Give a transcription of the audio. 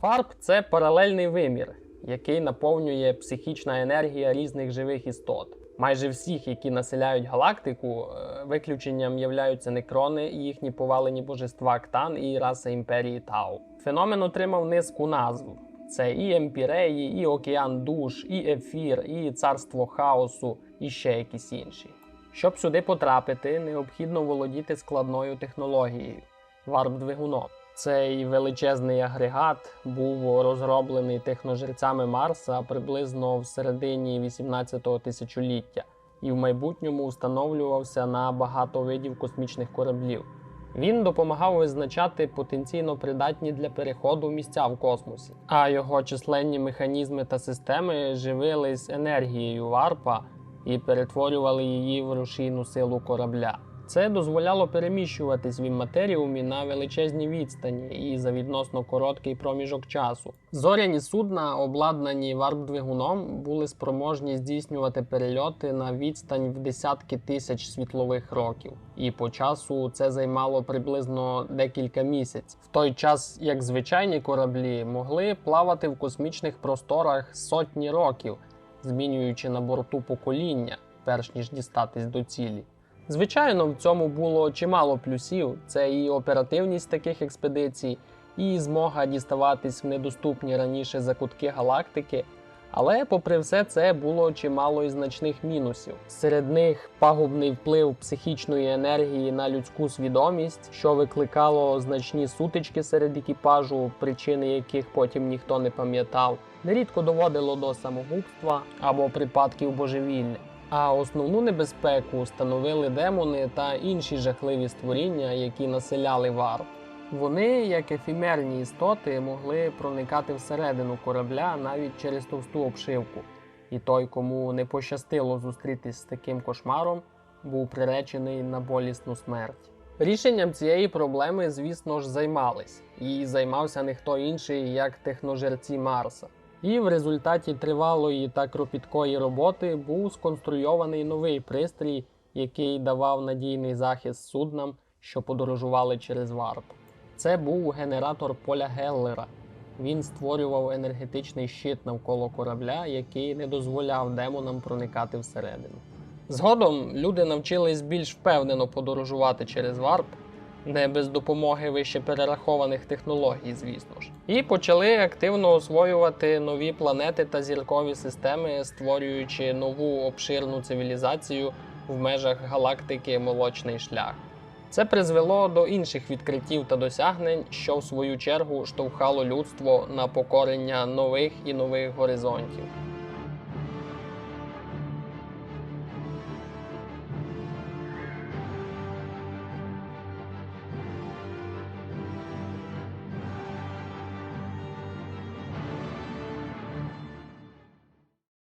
Фарб це паралельний вимір, який наповнює психічна енергія різних живих істот. Майже всіх, які населяють галактику, е, виключенням являються некрони і їхні повалені божества Ктан і раса імперії Тау. Феномен отримав низку назв: це і емпіреї, і океан душ, і ефір, і царство хаосу, і ще якісь інші. Щоб сюди потрапити, необхідно володіти складною технологією варп-двигуном. Цей величезний агрегат був розроблений техножрецями Марса приблизно в середині 18-го тисячоліття і в майбутньому встановлювався на багато видів космічних кораблів. Він допомагав визначати потенційно придатні для переходу місця в космосі, а його численні механізми та системи живились енергією варпа і перетворювали її в рушійну силу корабля. Це дозволяло переміщуватись в імматеріумі на величезні відстані і за відносно короткий проміжок часу. Зоряні судна, обладнані варп-двигуном, були спроможні здійснювати перельоти на відстань в десятки тисяч світлових років, і по часу це займало приблизно декілька місяців. В той час як звичайні кораблі могли плавати в космічних просторах сотні років, змінюючи на борту покоління, перш ніж дістатись до цілі. Звичайно, в цьому було чимало плюсів: це і оперативність таких експедицій, і змога діставатись в недоступні раніше закутки галактики. Але, попри все це, було чимало і значних мінусів. Серед них пагубний вплив психічної енергії на людську свідомість, що викликало значні сутички серед екіпажу, причини яких потім ніхто не пам'ятав, нерідко доводило до самогубства або припадків божевілля. А основну небезпеку становили демони та інші жахливі створіння, які населяли варп. Вони, як ефімерні істоти, могли проникати всередину корабля навіть через товсту обшивку. І той, кому не пощастило зустрітись з таким кошмаром, був приречений на болісну смерть. Рішенням цієї проблеми, звісно ж, займались, і займався не хто інший, як техножерці Марса. І в результаті тривалої та кропіткої роботи був сконструйований новий пристрій, який давав надійний захист суднам, що подорожували через варп. Це був генератор поля Геллера. Він створював енергетичний щит навколо корабля, який не дозволяв демонам проникати всередину. Згодом люди навчились більш впевнено подорожувати через варп, не без допомоги вище перерахованих технологій, звісно ж, і почали активно освоювати нові планети та зіркові системи, створюючи нову обширну цивілізацію в межах галактики Молочний шлях. Це призвело до інших відкриттів та досягнень, що в свою чергу штовхало людство на покорення нових і нових горизонтів.